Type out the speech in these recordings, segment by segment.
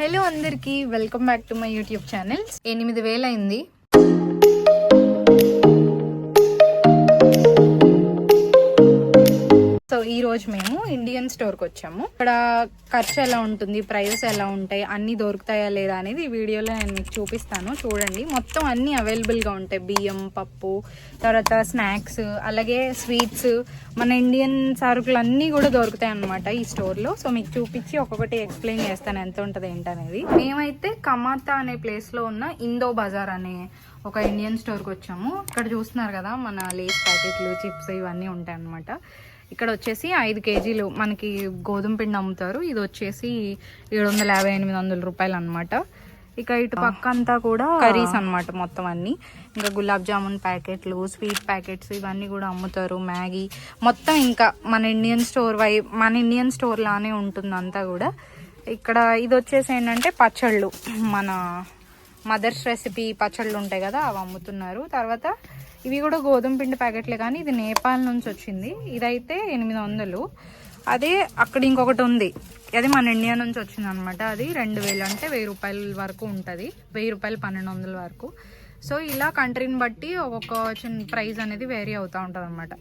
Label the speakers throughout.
Speaker 1: Hello అందరికీ welcome back to my YouTube channel ఎనిమిది వేలైంది. ఈరోజు ఈ రోజు మేము ఇండియన్ స్టోర్కి వచ్చాము. ఇక్కడ ఖర్చు ఎలా ఉంటుంది ప్రైస్ ఎలా ఉంటాయి అన్నీ దొరుకుతాయా లేదా అనేది ఈ వీడియోలో నేను మీకు చూపిస్తాను. చూడండి మొత్తం అన్నీ అవైలబుల్గా ఉంటాయి. బియ్యం పప్పు తర్వాత స్నాక్స్ అలాగే స్వీట్స్ మన ఇండియన్ సరుకులు అన్నీ కూడా దొరుకుతాయి అన్నమాట ఈ స్టోర్లో సో మీకు చూపించి ఒక్కొక్కటి ఎక్స్ప్లెయిన్ చేస్తాను ఎంత ఉంటుంది ఏంటనేది. మేమైతే కమాతా అనే ప్లేస్లో ఉన్న ఇందో బజార్ అనే ఒక ఇండియన్ స్టోర్కి వచ్చాము. ఇక్కడ చూస్తున్నారు కదా మన లేస్ ప్యాకెట్లు చిప్స్ ఇవన్నీ ఉంటాయి అన్నమాట ఇక్కడ వచ్చేసి ఐదు కేజీలు మనకి గోధుమ పిండి అమ్ముతారు. ఇది వచ్చేసి ఏడు వందల యాభై ఎనిమిది వందల రూపాయలు అనమాట ఇక ఇటు పక్క అంతా కూడా కర్రీస్ అన్నమాట మొత్తం అన్ని. ఇంకా గులాబ్ జామున్ ప్యాకెట్లు స్వీట్ ప్యాకెట్స్ ఇవన్నీ కూడా అమ్ముతారు. మ్యాగీ మొత్తం ఇంకా మన ఇండియన్ స్టోర్ వై మన ఇండియన్ స్టోర్ లానే ఉంటుంది అంతా కూడా. ఇక్కడ ఇది వచ్చేసి ఏంటంటే పచ్చళ్ళు. మన మదర్స్ రెసిపీ పచ్చళ్ళు ఉంటాయి కదా అవి అమ్ముతున్నారు. తర్వాత ఇవి కూడా గోధుమ పిండి ప్యాకెట్లే కానీ ఇది నేపాల్ నుంచి వచ్చింది. ఇదైతే ఎనిమిది వందలు. అదే అక్కడ ఇంకొకటి ఉంది. అది మన ఇండియా నుంచి వచ్చింది అనమాట అది రెండు వేలు అంటే వెయ్యి రూపాయల వరకు ఉంటుంది. వెయ్యి రూపాయలు పన్నెండు వందల వరకు. సో ఇలా కంట్రీని బట్టి ఒక్కొక్క చిన్న ప్రైస్ అనేది వేరీ అవుతూ ఉంటుంది అనమాట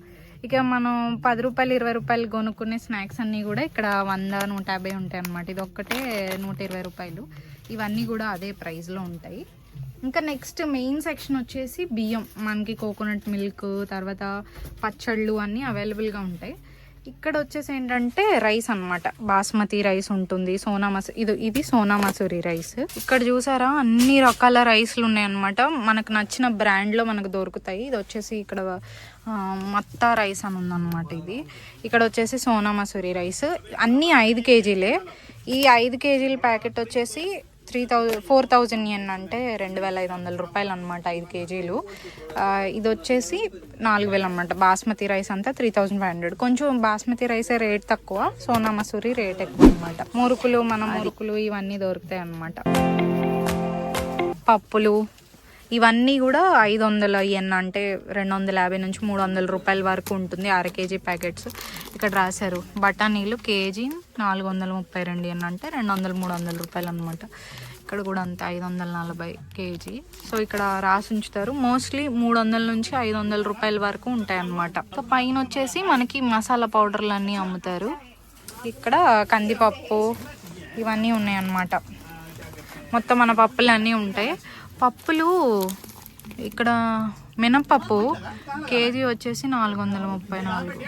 Speaker 1: ఇక మనం పది రూపాయలు ఇరవై రూపాయలు కొనుక్కునే స్నాక్స్ అన్నీ కూడా ఇక్కడ వంద నూట యాభై ఉంటాయి అనమాట ఇది ఒక్కటే నూట ఇరవై రూపాయలు. ఇవన్నీ కూడా అదే ప్రైస్లో ఉంటాయి. ఇంకా నెక్స్ట్ మెయిన్ సెక్షన్ వచ్చేసి బియ్యం. మనకి కోకోనట్ మిల్క్ తర్వాత పచ్చళ్ళు అన్నీ అవైలబుల్గా ఉంటాయి. ఇక్కడ వచ్చేసి ఏంటంటే రైస్ అన్నమాట. బాస్మతి రైస్ ఉంటుంది సోనా మసూ ఇది ఇది సోనా మసూరి రైస్ ఇక్కడ చూసారా అన్ని రకాల రైస్లు ఉన్నాయన్నమాట. మనకు నచ్చిన బ్రాండ్లో మనకు దొరుకుతాయి. ఇది వచ్చేసి ఇక్కడ మత్తా రైస్ అని ఉందన్నమాట ఇది. ఇక్కడ వచ్చేసి సోనా మసూరి రైస్ అన్నీ ఐదు కేజీలే. ఈ ఐదు కేజీల ప్యాకెట్ వచ్చేసి three thousand four thousand N అంటే రెండు వేల ఐదు వందల రూపాయలు అనమాట ఐదు కేజీలు. ఇది వచ్చేసి నాలుగు వేలు అనమాట బాస్మతి రైస్ అంతా త్రీ థౌజండ్ ఫైవ్ హండ్రెడ్. కొంచెం బాస్మతి రైస్ రేట్ తక్కువ. సోనా మసూరి రేట్ ఎక్కువ అనమాట మురుకులు మన మురుకులు ఇవన్నీ దొరుకుతాయి అనమాట పప్పులు ఇవన్నీ కూడా ఐదు వందల ఎన్ అంటే రెండు వందల యాభై నుంచి మూడు వందల రూపాయల వరకు ఉంటుంది అర కేజీ ప్యాకెట్స్ ఇక్కడ రాశారు. బఠానీలు కేజీ నాలుగు వందల ముప్పై రెండు ఎన్ అంటే రెండు వందల మూడు వందల రూపాయలు అనమాట ఇక్కడ కూడా అంతే ఐదు వందల నలభై కేజీ. సో ఇక్కడ రాసి ఉంచుతారు. మోస్ట్లీ మూడు వందల నుంచి ఐదు వందల రూపాయల వరకు ఉంటాయి అన్నమాట ఇంకా పైన వచ్చేసి మనకి మసాలా పౌడర్లు అన్నీ అమ్ముతారు. ఇక్కడ కందిపప్పు ఇవన్నీ ఉన్నాయన్నమాట. మొత్తం మన పప్పులు అన్నీ ఉంటాయి. పప్పులు ఇక్కడ మినపప్పు కేజీ వచ్చేసి నాలుగు వందల ముప్పై నాలుగు.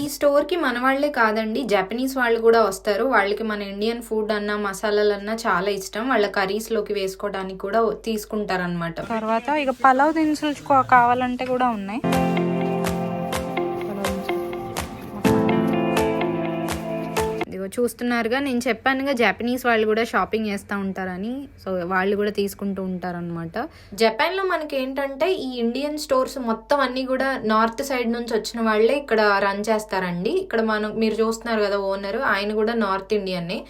Speaker 2: ఈ స్టోర్కి మన వాళ్ళే కాదండి. జపనీస్ వాళ్ళు కూడా వస్తారు. వాళ్ళకి మన ఇండియన్ ఫుడ్ అన్న మసాలాలు అన్న చాలా ఇష్టం. వాళ్ళ కర్రీస్లోకి వేసుకోవడానికి కూడా తీసుకుంటారనమాట
Speaker 1: తర్వాత ఇక పలావ్ దినుసులు కావాలంటే కూడా ఉన్నాయి.
Speaker 2: ఇదిగో చూస్తున్నారుగా నేను చెప్పానుగా జపనీస్ వాళ్ళు కూడా షాపింగ్ చేస్తూ ఉంటారని. సో వాళ్ళు కూడా తీసుకుంటూ ఉంటారనమాట జపాన్లో మనకి ఏంటంటే ఈ ఇండియన్ స్టోర్స్ మొత్తం అన్ని కూడా నార్త్ సైడ్ నుంచి వచ్చిన వాళ్ళే ఇక్కడ రన్ చేస్తారండి. ఇక్కడ మనం మీరు చూస్తున్నారు కదా ఓనర్ ఆయన కూడా నార్త్ ఇండియన్నే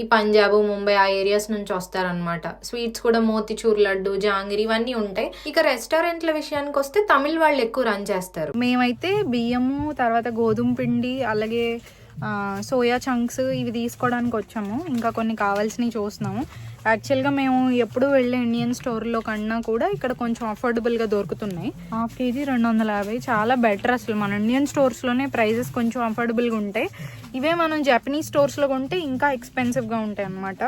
Speaker 2: ఈ పంజాబ్ ముంబై ఆ ఏరియాస్ నుంచి వస్తారనమాట స్వీట్స్ కూడా మోతిచూర్ లడ్డు జాంగిరి ఇవన్నీ ఉంటాయి. ఇక రెస్టారెంట్ల విషయానికి వస్తే తమిళ్ వాళ్ళు ఎక్కువ రన్ చేస్తారు.
Speaker 1: మేమైతే బియ్యము తర్వాత గోధుమ పిండి అలాగే సోయా చంక్స్ ఇవి తీసుకోవడానికి వచ్చాము. ఇంకా కొన్ని కావాల్సినవి చూస్తున్నాము. యాక్చువల్గా మేము ఎప్పుడు వెళ్ళే ఇండియన్ స్టోర్లో కన్నా కూడా ఇక్కడ కొంచెం అఫోర్డబుల్గా దొరుకుతున్నాయి. హాఫ్ కేజీ రెండు వందల యాభై. చాలా బెటర్ అసలు. మన ఇండియన్ స్టోర్స్లోనే ప్రైజెస్ కొంచెం అఫోర్డబుల్గా ఉంటాయి ఇవే మనం జపనీస్ స్టోర్స్లో కొంటే ఇంకా ఎక్స్పెన్సివ్గా ఉంటాయి అన్నమాట.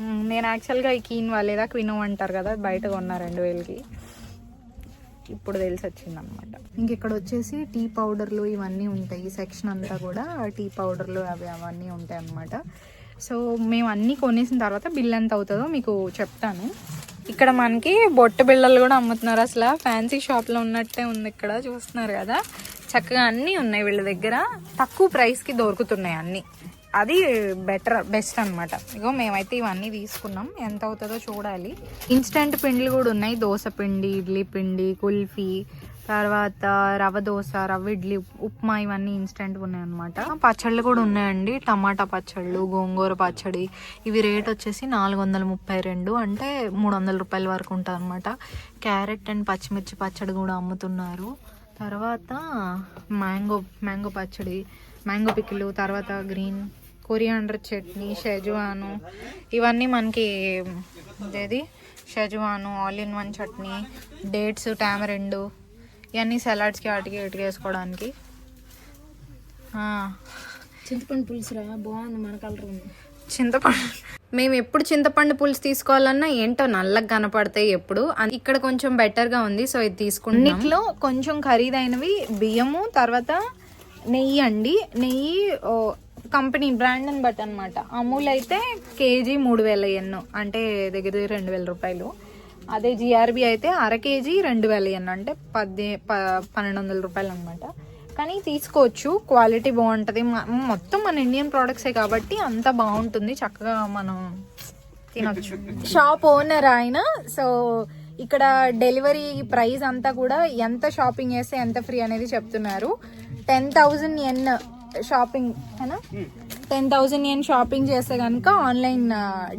Speaker 1: నేను యాక్చువల్గా ఈ కీన్ లేదా క్వినో అంటారు కదా బయట కొన్నా రెండు వేలకి. ఇప్పుడు తెలిసి వచ్చింది అనమాట ఇంక ఇక్కడ వచ్చేసి టీ పౌడర్లు ఇవన్నీ ఉంటాయి. ఈ సెక్షన్ అంతా కూడా టీ పౌడర్లు అవి అవన్నీ ఉంటాయి అన్నమాట సో మేము అన్నీ కొనేసిన తర్వాత బిల్ ఎంత అవుతుందో మీకు చెప్తాను. ఇక్కడ మనకి బొట్టు బిళ్ళలు కూడా అమ్ముతున్నారు అసలు. ఫ్యాన్సీ షాప్లో ఉన్నట్టే ఉంది ఇక్కడ చూస్తున్నారు కదా. చక్కగా అన్నీ ఉన్నాయి వీళ్ళ దగ్గర. తక్కువ ప్రైస్కి దొరుకుతున్నాయి అన్నీ. అది బెటర్ బెస్ట్ అన్నమాట. ఇగో మేమైతే ఇవన్నీ తీసుకున్నాం. ఎంత అవుతుందో చూడాలి. ఇన్స్టెంట్ పిండిలు కూడా ఉన్నాయి. దోశ పిండి ఇడ్లీ పిండి కుల్ఫీ తర్వాత రవ్వ దోశ రవ్వ ఇడ్లీ ఉప్మా ఇవన్నీ ఇన్స్టెంట్ ఉన్నాయన్నమాట. పచ్చళ్ళు కూడా ఉన్నాయండి. టమాటా పచ్చళ్ళు గోంగూర పచ్చడి. ఇవి రేట్ వచ్చేసి నాలుగు వందల ముప్పై రెండు అంటే మూడు వందల రూపాయల వరకు ఉంటుంది అనమాట క్యారెట్ అండ్ పచ్చిమిర్చి పచ్చడి కూడా అమ్ముతున్నారు. తర్వాత మ్యాంగో మ్యాంగో పచ్చడి మ్యాంగో పికిలు తర్వాత గ్రీన్ కొరియాండర్ చట్నీ షెజువాను ఇవన్నీ మనకి ఇదేది? Schezwan all in one chutney dates tamarind ఇవన్నీ సలాడ్స్కి వాటికి ఇటుకి వేసుకోవడానికి. ఆ,
Speaker 2: చింతపండు పులుసు రా బాగుంది మన కలర్ ఉంది.
Speaker 1: చింతపండు. మేము ఎప్పుడు చింతపండు పులుసు తీసుకోవాలన్నా ఏంటో నల్లగా కనపడతాయి ఎప్పుడు. ఇక్కడ కొంచెం బెటర్గా ఉంది సో ఇది తీసుకుంటాం ఇంట్లో కొంచెం ఖరీదైనవి బియ్యము తర్వాత నెయ్యి అండి. నెయ్యి కంపెనీ బ్రాండ్ అని బట్టి అనమాట అమూల్ అయితే కేజీ మూడు వేల ఎన్ను. అంటే దగ్గర దగ్గర రెండు వేల రూపాయలు. అదే జిఆర్బి అయితే అర కేజీ రెండు వేల ఎన్ను. అంటే పది ప పన్నెండు వందల రూపాయలు అనమాట కానీ తీసుకోవచ్చు. క్వాలిటీ బాగుంటుంది. మొత్తం మన ఇండియన్ ప్రోడక్ట్సే కాబట్టి అంత బాగుంటుంది. చక్కగా మనం తినొచ్చు. షాప్ ఓనర్ ఆయన. సో ఇక్కడ డెలివరీ ప్రైస్ అంతా కూడా ఎంత షాపింగ్ చేస్తే ఎంత ఫ్రీ అనేది చెప్తున్నారు. టెన్ థౌజండ్ ఎన్ షాపింగ్ అయినా టెన్ థౌజండ్ నేను షాపింగ్ చేస్తే కనుక ఆన్లైన్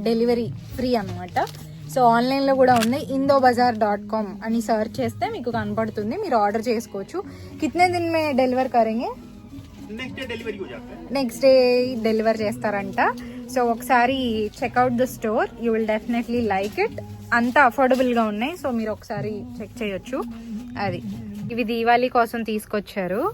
Speaker 1: డెలివరీ ఫ్రీ అనమాట సో ఆన్లైన్లో కూడా ఉంది ఇందో బజార్ డాట్ కామ్ అని సర్చ్ చేస్తే మీకు కనపడుతుంది. మీరు ఆర్డర్ చేసుకోవచ్చు. కితనే దిన్ మే డెలివర్ కరేంగే? నెక్స్ట్ డే డెలివర్ చేస్తారంట. సో ఒకసారి check out the store you will definitely like it అంత అఫోర్డబుల్గా ఉన్నాయి. సో మీరు ఒకసారి చెక్ చేయొచ్చు. అది. ఇవి దీవాళీ కోసం తీసుకొచ్చారు.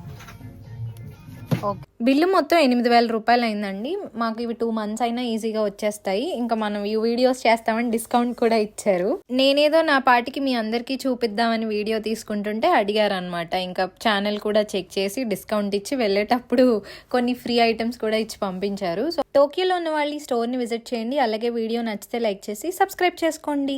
Speaker 2: బిల్లు మొత్తం ఎనిమిది వేల రూపాయలు అయిందండి. మాకు ఇవి టూ మంత్స్ అయినా ఈజీగా వచ్చేస్తాయి. ఇంకా మనం ఈ వీడియోస్ చేస్తామని డిస్కౌంట్ కూడా ఇచ్చారు. నేనేదో నా పాటికి మీ అందరికీ చూపిద్దామని వీడియో తీసుకుంటుంటే అడిగారు అనమాట ఇంకా ఛానల్ కూడా చెక్ చేసి డిస్కౌంట్ ఇచ్చి వెళ్ళేటప్పుడు కొన్ని ఫ్రీ ఐటమ్స్ కూడా ఇచ్చి పంపించారు. సో టోక్యోలో ఉన్న వాళ్ళు ఈ స్టోర్ని విజిట్ చేయండి. అలాగే వీడియో నచ్చితే లైక్ చేసి సబ్స్క్రైబ్ చేసుకోండి.